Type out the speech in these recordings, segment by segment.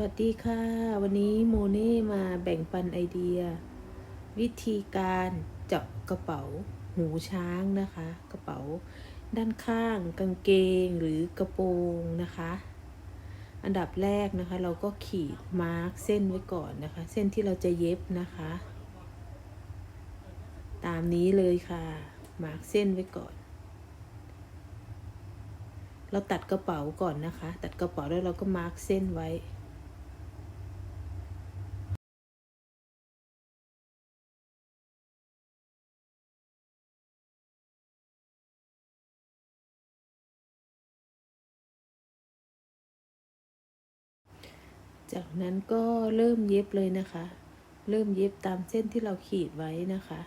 วัสดีค่ะ วันนี้โมเน่มาแบ่งปันไอเดีย วิธีการเจาะกระเป๋าหูช้างนะคะ กระเป๋าด้านข้าง กางเกงหรือกระโปรงนะคะ อันดับแรกนะคะ เราก็ขีดมาร์กเส้นไว้ก่อนนะคะ เส้นที่เราจะเย็บนะคะ ตามนี้เลยค่ะมาร์กเส้นไว้ก่อน เราตัดกระเป๋าก่อนนะคะ ตัดกระเป๋าแล้วเราก็มาร์กเส้นไว้ จากนั้นก็เริ่มเย็บเลยนะคะ เริ่มเย็บตามเส้นที่เราขีดไว้นะคะ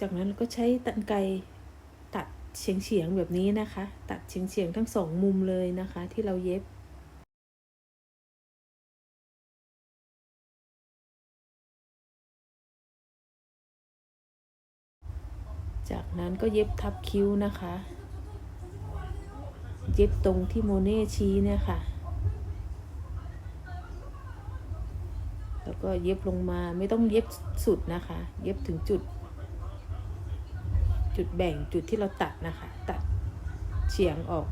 จากนั้นก็ใช้ตันไกรตัดเฉียงเฉียงแบบนี้นะคะ ตัดเฉียงเฉียงทั้งสองมุมเลยนะคะ ที่เราเย็บจากนั้นก็เย็บทับคิ้วนะคะ เย็บตรงที่โมเน่ชี้เนี่ยค่ะ แล้วก็เย็บลงมาไม่ต้องเย็บสุดนะคะ เย็บถึงจุด จุดแบ่งจุดที่เราตัดนะคะ ตัดเฉียงออก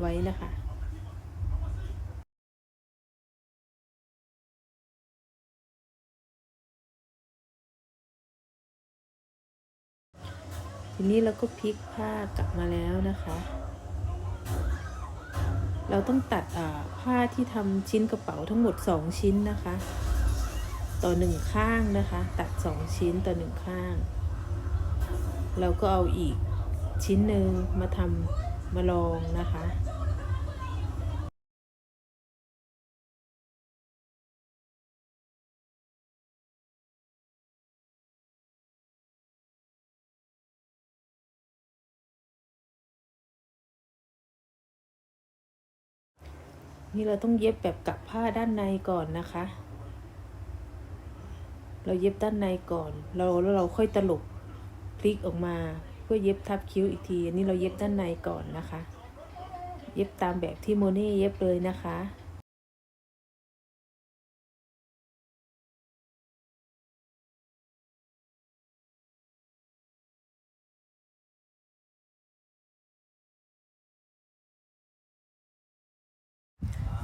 ไว้นะคะทีนี้เราก็พลิกผ้ากลับมาแล้วนะคะ เราต้องตัดผ้าที่ทำชิ้นกระเป๋าทั้งหมด 2 ชิ้นนะคะ ต่อหนึ่งข้างนะคะ ตัด 2 ชิ้นต่อหนึ่งข้าง เราก็เอาอีกชิ้นหนึ่งมาทำมาลองนะคะนี่เราต้องเย็บแบบกับผ้าด้านในก่อนนะคะ เราเย็บด้านในก่อน เราแล้วเราค่อยตลบ พลิกออกมาเพื่อเย็บทับคิ้วอีกทีอันนี้เราเย็บด้านในก่อนนะคะ เย็บตามแบบที่โมเน่เย็บเลยนะคะ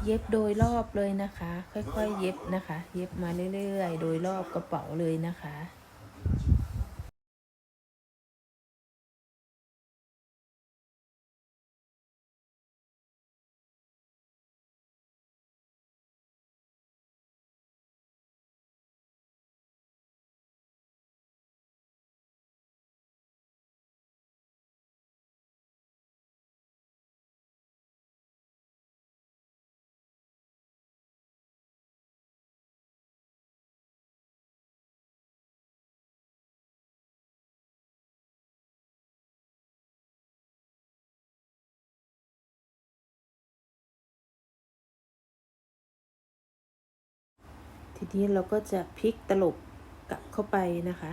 เย็บโดยรอบเลยนะคะ ค่อยๆ เย็บนะคะ เย็บมาเรื่อยๆ โดยรอบกระเป๋าเลยนะคะ ทีนี้เราก็จะพลิกตลบกลับเข้าไปนะคะ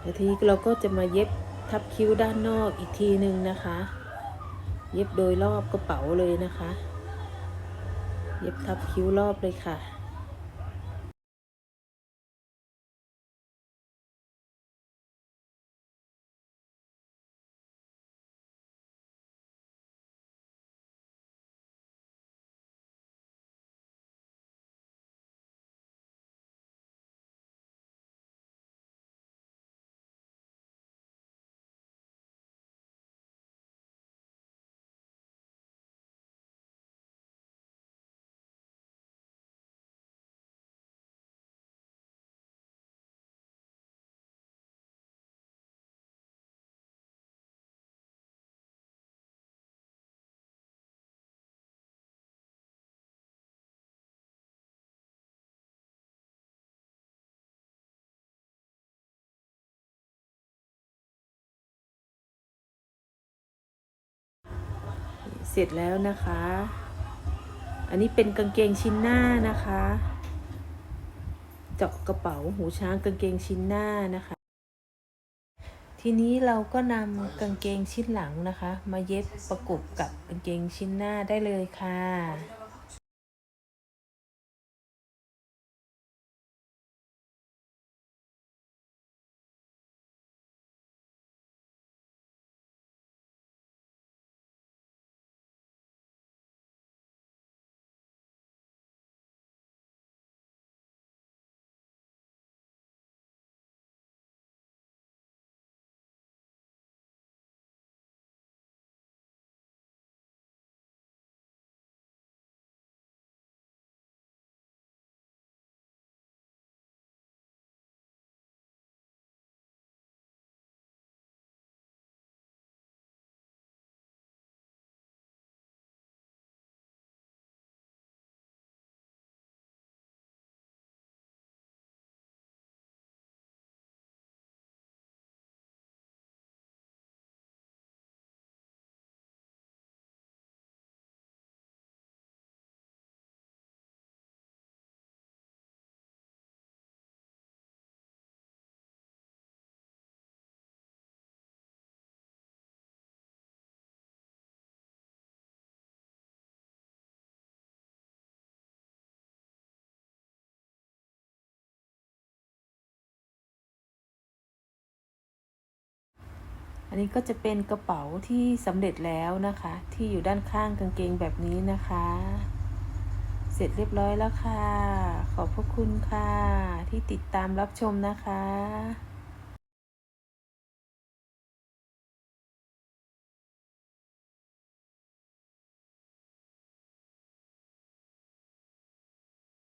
แล้วทีนี้เราก็จะมาเย็บทับคิ้วด้านนอกอีกทีหนึ่งนะคะ เย็บโดยรอบกระเป๋าเลยนะคะ เย็บทับคิ้วรอบเลยค่ะ ร็จแล้วนะคะ อันนี้เป็นกางเกงชิ้นหน้านะคะ เจาะกระเป๋าหูช้างกางเกงชิ้นหน้านะคะ ทีนี้เราก็นำกางเกงชิ้นหลังนะคะ มาเย็บประกบกับกางเกงชิ้นหน้าได้เลยค่ะ อันนี้ก็จะเป็นกระเป๋าที่สำเร็จแล้วนะคะ ที่อยู่ด้านข้างกางเกงแบบนี้นะคะ เสร็จเรียบร้อยแล้วค่ะ ขอบพระคุณค่ะ ที่ติดตามรับชมนะคะ